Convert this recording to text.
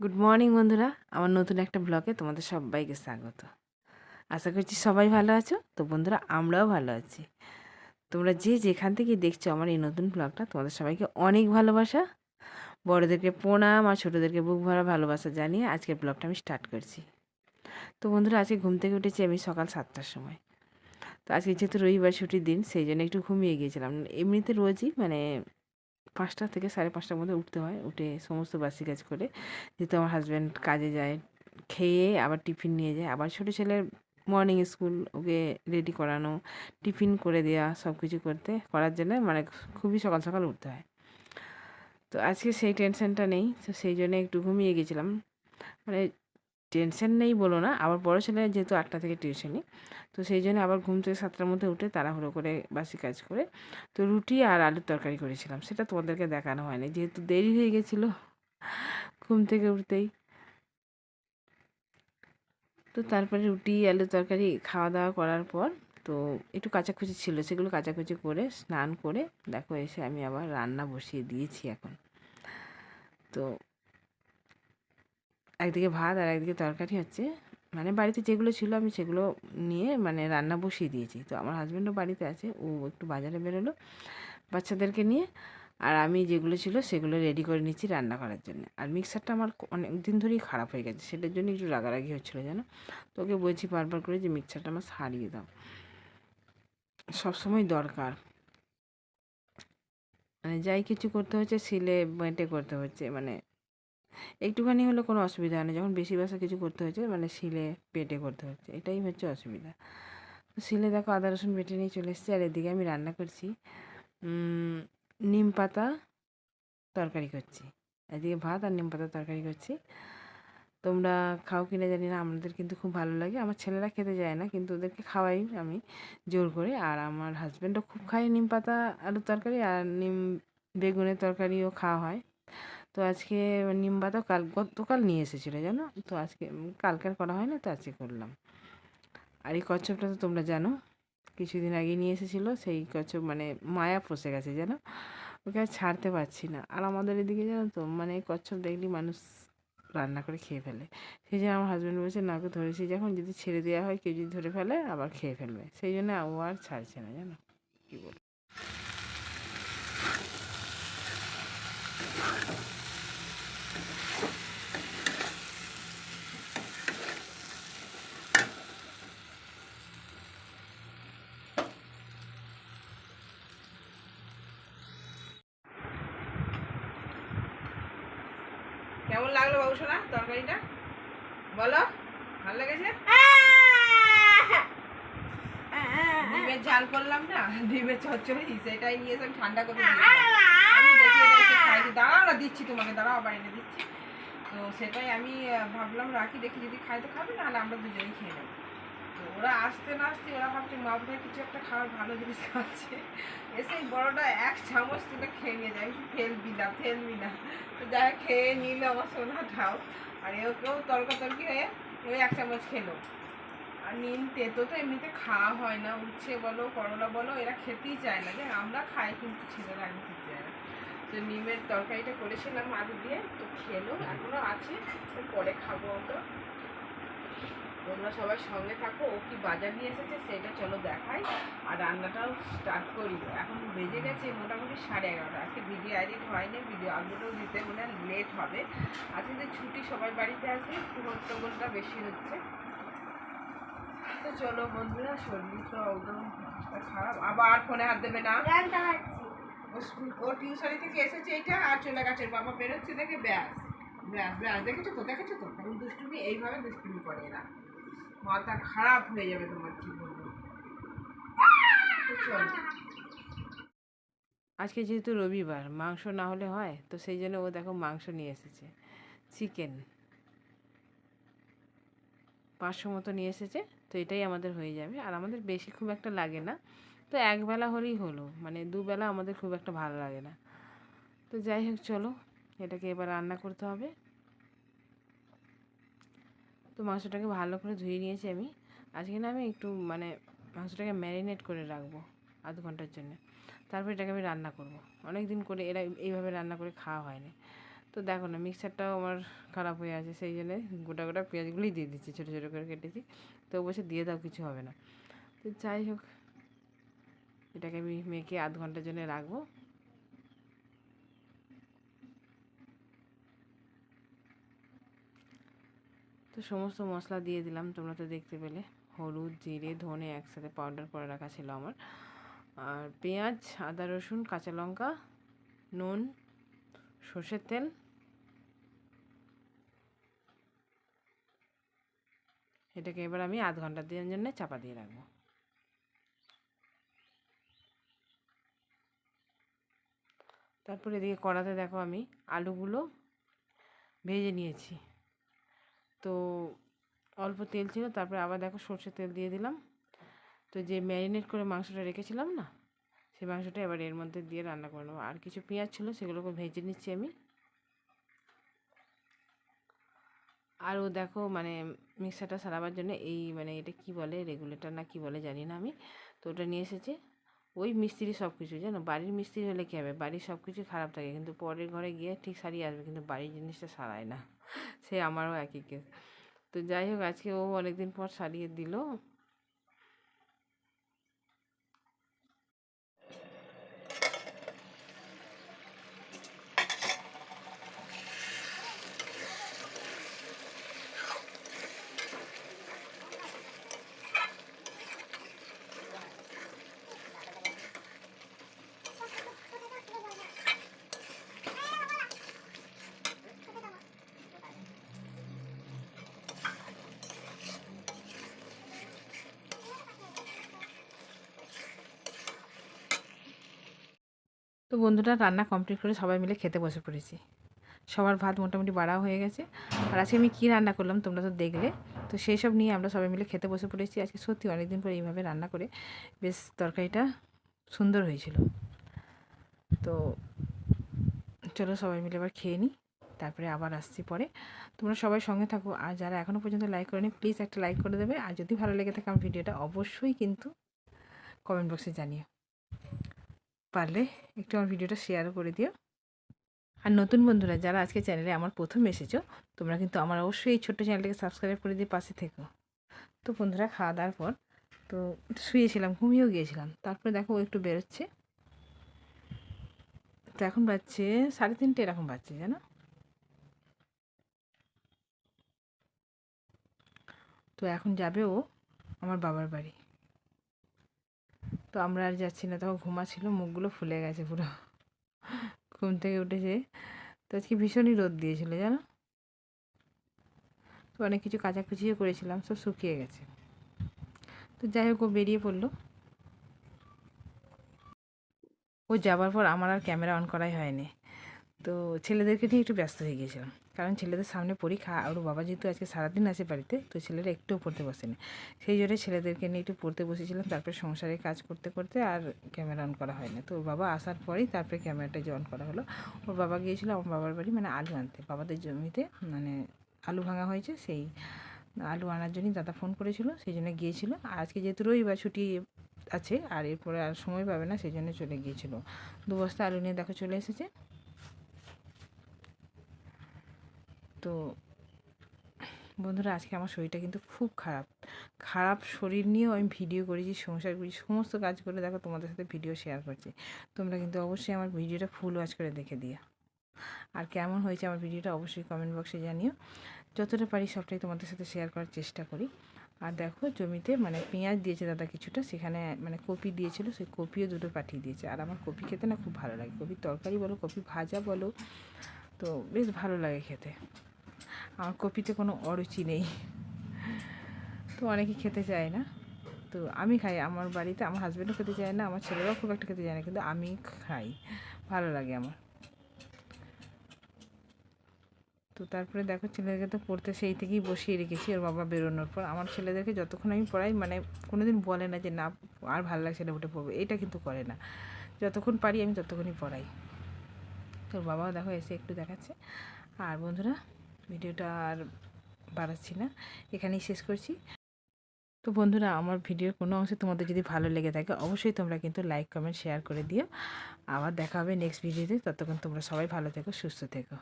Good morning বন্ধুরা। আমার নতুন একটা ব্লগে তোমাদের সবাইকে স্বাগত। আশা করছি সবাই ভালো আছো। তো বন্ধুরা, আমরাও ভালো আছি। তোমরা যে যেখান থেকে দেখছ আমার এই নতুন ব্লগটা তোমাদের সবাইকে অনেক ভালোবাসা। বড়োদেরকে প্রণাম আর ছোটোদেরকে বুক ভরা ভালোবাসা জানিয়ে আজকের ব্লগটা আমি স্টার্ট করছি। তো বন্ধুরা, আজকে ঘুম থেকে উঠেছি আমি সকাল সাতটার সময়। তো আজকে যেহেতু রবিবার ছুটির দিন, সেই জন্য একটু ঘুমিয়ে গিয়েছিলাম। এমনিতে রোজই মানে পাঁচটা থেকে সাড়ে পাঁচটার মধ্যে উঠতে হয়, উঠে সমস্ত বাসি কাজ করে। যেহেতু আমার হাজব্যান্ড কাজে যায়, খেয়ে আবার টিফিন নিয়ে যায়, আবার ছোটো ছেলের মর্নিং স্কুল ওকে রেডি করানো টিফিন করে দেওয়া সব কিছু করতে, করার জন্য মানে খুবই সকাল সকাল উঠতে হয়। তো আজকে সেই টেনশনটা নেই, তো সেই জন্য একটু ঘুমিয়ে গেছিলাম। মানে টেনশন নেই বলো না। আবার বড় ছেলে যেহেতু আটটা থেকে টিউশনি, তো সেই জন্য আবার ঘুম থেকে সাতটার মধ্যে উঠে তাড়াহুড়ো করে বাসি কাজ করে, তো রুটি আর আলুর তরকারি করেছিলাম। সেটা তোমাদেরকে দেখানো হয়নি, যেহেতু দেরি হয়ে গেছিল ঘুম থেকে উঠতেই। তো তারপরে রুটি, আলুর তরকারি খাওয়া দাওয়া করার পর, তো একটু কাচাকুচি ছিল, সেগুলো কাচাকুচি করে, স্নান করে, দেখো এসে আমি আবার রান্না বসিয়ে দিয়েছি এখন। তো একদিকে ভাত আর একদিকে তরকারি হচ্ছে। মানে বাড়িতে যেগুলো ছিল আমি সেগুলো নিয়ে মানে রান্না বসিয়ে দিয়েছি। তো আমার হাজব্যান্ডও বাড়িতে আছে, ও একটু বাজারে বেরোলো বাচ্চাদেরকে নিয়ে। আর আমি যেগুলো ছিল সেগুলো রেডি করে নিচ্ছি রান্না করার জন্য। আর মিক্সারটা আমার অনেক দিন ধরেই খারাপ হয়ে গেছে, সেটার জন্য একটু রাগারাগি হচ্ছিল জানো? তোকে বলছি বারবার করে যে মিক্সারটা আমার সারিয়ে দাও। সবসময় দরকার। মানে যাই কিছু করতে হচ্ছে সিলে বেঁটে করতে হচ্ছে মানে একটুখানি হলে কোনো অসুবিধা হয় না। যখন বেশি বাসা কিছু করতে হচ্ছে মানে শিলে পেটে করতে হচ্ছে, এটাই হচ্ছে অসুবিধা। শিলে দেখো আদা, রসুন বেটে নিয়ে চলে এসেছি, আর এদিকে আমি রান্না করছি নিম পাতা তরকারি করছি। এদিকে ভাত আর নিম পাতা তরকারি করছি। তোমরা খাও কিনা জানি না, আমাদের কিন্তু খুব ভালো লাগে। আমার ছেলেরা খেতে যায় না, কিন্তু ওদেরকে খাওয়াই আমি জোর করে। আর আমার হাজব্যান্ডও খুব খায় নিম পাতা, আলুর তরকারি, আর নিম বেগুনের তরকারিও খাওয়া হয়। তো আজকে নিম পাতা কাল, গতকাল নিয়ে এসেছিল, জানো? তো আজকে কালকের করা হয় না তো আজকে করলাম। আর এই কচ্ছপটা তো তোমরা জানো, কিছুদিন আগে নিয়ে এসেছিল, সেই কচ্ছপ মানে মায়া ফসে গেছে, জানো? ওকে আর ছাড়তে পারছি না। আর আমাদের এদিকে জানো তো মানে কচ্ছপ দেখলি মানুষ রান্না করে খেয়ে ফেলে। সেই জন্য আমার হাজব্যান্ড বলছে নাকে ধরেছি যখন, যদি ছেড়ে দেওয়া হয়, কেউ যদি ধরে ফেলে, আবার খেয়ে ফেলবে। সেই জন্য ও আর ছাড়ছে না, জানো? কী বল কেমন লাগল বাবু সোনা তরকারিটা? বলো, ভালো লেগেছে? ডিমের ঝাল করলাম না, ডিমের চচ্চড়ি, সেটাই নিয়ে আমি ঠান্ডা করে খাইছি দাঁড়াও দিচ্ছি তোমাকে, দাঁড়াও, আবার দিচ্ছি। তো সেটাই আমি ভাবলাম রাখি, দেখি যদি খাই তো খাবে, নাহলে আমরা দুজনেই খেয়ে নেব। ওরা আসতে না আসতে ওরা ভাবছে মা বোধহয় কিছু একটা খাওয়ার ভালো জিনিস খাচ্ছে। এসে বড়টা এক চামচ তুলে খেয়ে নিয়ে যায়। ফেলবি না ফেলবি না। তো হোক, খেয়ে নিল আমার সোনাটাও। আর এও কেউ তর্কাতর্কি হয়ে ওই এক চামচ খেলো। আর নিম তেতো তো এমনিতে খাওয়া হয় না। উচ্ছে বলো, করলা বলো, এরা খেতেই চায় না। যে আমরা খাই কিন্তু ছেলেরা আমি খেতে চায় না। তো নিমের তরকারিটা করেছিলাম আলু দিয়ে, তো খেলো। এখনও আছে পরে খাব ওটা তোমরা সবাই সঙ্গে থাকো ও কি বাজার নিয়ে এসেছে সেটা চলো দেখাই। আর রান্নাটাও স্টার্ট করি। এখন বেজে গেছে মোটামুটি সাড়ে এগারোটা। আজকে ভিডিও এডিট হয়নি ভিডিও আপলোডও দিতে মনে লেট হবে। আজকে যে ছুটি সবাই বাড়িতে আছে হট্টগোলটা বেশি হচ্ছে। তো চলো বন্ধুরা শরীর তো একদম খারাপ। আবার ফোনে হাত দেবে না? ও টিউশনি থেকে এসেছে এইটা আর চলে গেছে। বাবা বেরোচ্ছে দেখে ব্যাস। ব্যাস ব্যাস। দেখেছ তো দেখেছ তো? তখন দুষ্টুমি এইভাবে দুষ্টুমি করে এরা। মাথা খারাপ হয়ে যাবে তোমার, কি বলব? আজকে যেহেতু রবিবার, মাংস না হলে হয়, তো সেই জন্য ও দেখো মাংস নিয়ে এসেছে। চিকেন পাঁচশো মতো নিয়ে এসেছে, তো এটাই আমাদের হয়ে যাবে। আর আমাদের বেশি খুব একটা লাগে না। তো একবেলা হলেই হলো মানে দুবেলা আমাদের খুব একটা ভালো লাগে না। তো যাই হোক, চলো, এটাকে এবার রান্না করতে হবে। তো মাংসটাকে ভালো করে ধুয়ে নিয়েছি আমি। আজকে না আমি একটু মানে মাংসটাকে ম্যারিনেট করে রাখব আধ ঘণ্টার জন্য। তারপর এটাকে আমি রান্না করব। অনেক দিন করে এরা এইভাবে রান্না করে খাওয়া হয়নি। তো দেখো না মিক্সারটাও আমার খারাপ হয়ে আছে, সেই জন্য গোটা গোটা পেঁয়াজগুলোই দিয়ে দিচ্ছি, ছোটো ছোটো করে কেটেছি। তো বসে দিয়ে দাও, কিছু হবে না। তো যাই হোক, এটাকে আমি মেখে আধ ঘণ্টার জন্য রাখব। তো সমস্ত মশলা দিয়ে দিলাম, তোমরা তো দেখতে পেলে। হলুদ, জিরে, ধনে একসাথে পাউডার করে রাখা ছিল আমার। আর পেঁয়াজ, আদা, রসুন, কাঁচা লঙ্কা, নুন, সর্ষের তেল। এটাকে এবার আমি আধ ঘণ্টা দিনের জন্য চাপা দিয়ে রাখব। তারপরে এদিকে কড়াতে দেখো আমি আলুগুলো ভেজে নিয়েছি। তো অল্প তেল ছিল, তারপরে আবার দেখো সর্ষের তেল দিয়ে দিলাম। তো যে ম্যারিনেট করে মাংসটা রেখেছিলাম না, সেই মাংসটা এবার এর মধ্যে দিয়ে রান্না করে নেব। আর কিছু পেঁয়াজ ছিল, সেগুলোকে ভেজে নিচ্ছি আমি। আর ও দেখো মানে মিক্সারটা সারাবার জন্য এই মানে এটা কি বলে, রেগুলেটর না কি বলে জানি না আমি, তো ওটা নিয়ে এসেছে। ওই মিস্ত্রি সব কিছু জানো? বাড়ির মিস্ত্রি হলে কী হবে? বাড়ির সব কিছু খারাপ থাকে, কিন্তু পরের ঘরে গিয়ে ঠিক সারিয়ে আসবে, কিন্তু বাড়ির জিনিসটা সারায় না। সে আমারও একই কেস তো যাই হোক, আজকে ও অনেকদিন পর সারিয়ে দিল। তো বন্ধুরা রান্না কমপ্লিট করে সবাই মিলে খেতে বসে পড়েছি। সবার ভাত মোটামুটি বাড়াও হয়ে গেছে। আর আজকে আমি কী রান্না করলাম তোমরা তো দেখলে। তো সেই সব নিয়ে আমরা সবাই মিলে খেতে বসে পড়েছি। আজকে সত্যি অনেকদিন পরে এইভাবে রান্না করে বেশ তরকারিটা সুন্দর হয়েছিল। তো চলো সবাই মিলে এবার খেয়ে নিই। তারপরে আবার আসছি পরে। তোমরা সবাই সঙ্গে থাকো। আর যারা এখনও পর্যন্ত লাইক করেনি প্লিজ একটা লাইক করে দেবে। আর যদি ভালো লেগে থাকে আমার ভিডিওটা, অবশ্যই কিন্তু কমেন্ট বক্সে জানিও। পারলে একটু আমার ভিডিওটা শেয়ারও করে দিও। আর নতুন বন্ধুরা, যারা আজকে চ্যানেলে আমার প্রথম এসেছ, তোমরা কিন্তু আমার অবশ্যই এই ছোট্ট চ্যানেলটাকে সাবস্ক্রাইব করে দিয়ে পাশে থেকো। তো বন্ধুরা, খাওয়া দাওয়ার পর, তো শুয়েছিলাম, ঘুমিয়েও গিয়েছিলাম। তারপরে দেখো একটু বেরোচ্ছে। তো এখন বাজছে সাড়ে তিনটে, এরকম বাজছে, জানো? তো এখন যাবে ও আমার বাবার বাড়ি। তো আমরা আর যাচ্ছি না, তখন ঘুমাচ্ছিল, মুখগুলো ফুলে গেছে পুরো। ঘুম থেকে উঠেছে। তো আজকে ভীষণই রোদ দিয়েছিল, জানো? তো অনেক কিছু কাচাকুচিও করেছিলাম, সব শুকিয়ে গেছে। তো যাই হোক, ও বেরিয়ে পড়ল। ও যাবার পর আমার আর ক্যামেরা অন করাই হয়নি। তো ছেলেদেরকে নিয়ে একটু ব্যস্ত হয়ে গিয়েছিলাম। কারণ ছেলেদের সামনে পরীক্ষা আর বাবা যেহেতু আজকে সারাদিন আছে বাড়িতে, তো ছেলেরা একটুও পড়তে বসেনি। সেই জন্য ছেলেদেরকে নিয়ে একটু পড়তে বসেছিলাম, তারপরে সংসারে কাজ করতে করতে আর ক্যামেরা অন করা হয়নি। তো ওর বাবা আসার পরেই তারপরে ক্যামেরাটা যে অন করা হলো, ওর বাবা গিয়েছিল আমার বাবার বাড়ি মানে আলু আনতে। বাবাদের জমিতে মানে আলু ভাঙা হয়েছে, সেই আলু আনার জন্যই দাদা ফোন করেছিল, সেই জন্য গিয়েছিল। আর আজকে যেহেতু রবিবার ছুটি আছে, আর এরপরে আর সময় পাবে না, সেই জন্য চলে গিয়েছিল। দু বস্তা আলু নিয়ে দেখো চলে এসেছে। তো বন্ধুরা, আজকে আমার শরীরটা কিন্তু খুব খারাপ। খারাপ শরীর নিয়েও আমি ভিডিও করেছি, সংসার করেছি, সমস্ত কাজ করে দেখো তোমাদের সাথে ভিডিও শেয়ার করছি। তোমরা কিন্তু অবশ্যই আমার ভিডিওটা ফুল ওয়াচ করে দেখে দিও। আর কেমন হয়েছে আমার ভিডিওটা অবশ্যই কমেন্ট বক্সে জানিও। যতটা পারি সবটাই তোমাদের সাথে শেয়ার করার চেষ্টা করি। আর দেখো, জমিতে মানে পেঁয়াজ দিয়েছে দাদা কিছুটা, সেখানে মানে কপি দিয়েছিল, সেই কপিও দুটো পাঠিয়ে দিয়েছে। আর আমার কপি খেতে না খুব ভালো লাগে। কপির তরকারি বলো কপি ভাজা বলো, তো বেশ ভালো লাগে খেতে। আমার কপিতে কোনো অরুচি নেই। তো অনেকে খেতে চায় না। তো আমি খাই, আমার বাড়িতে আমার হাজব্যান্ডও খেতে চায় না, আমার ছেলেরাও খুব একটা খেতে চায় না, কিন্তু আমি খাই। ভালো লাগে আমার। তো তারপরে দেখো, ছেলেদেরকে তো পড়তে সেই থেকেই বসিয়ে রেখেছি, ওর বাবা বেরোনোর পর। আমার ছেলেদেরকে যতক্ষণ আমি পড়াই মানে কোনো দিন বলে না যে, না, আর ভালো লাগছে না উঠে পড়বে। এটা কিন্তু করে না। যতক্ষণ পারি আমি ততক্ষণই পড়াই। তোর বাবাও দেখো এসে একটু দেখাচ্ছে। আর বন্ধুরা ভিডিওটা আর বাড়াচ্ছি না। এখানেই শেষ করছি। তো বন্ধুরা, আমার ভিডিওর কোনো অংশে তোমাদের যদি ভালো লেগে থাকে, অবশ্যই তোমরা কিন্তু লাইক, কমেন্ট, শেয়ার করে দিও। আবার দেখা হবে নেক্সট ভিডিওতে। ততক্ষণ তোমরা সবাই ভালো থেকো, সুস্থ থেকো।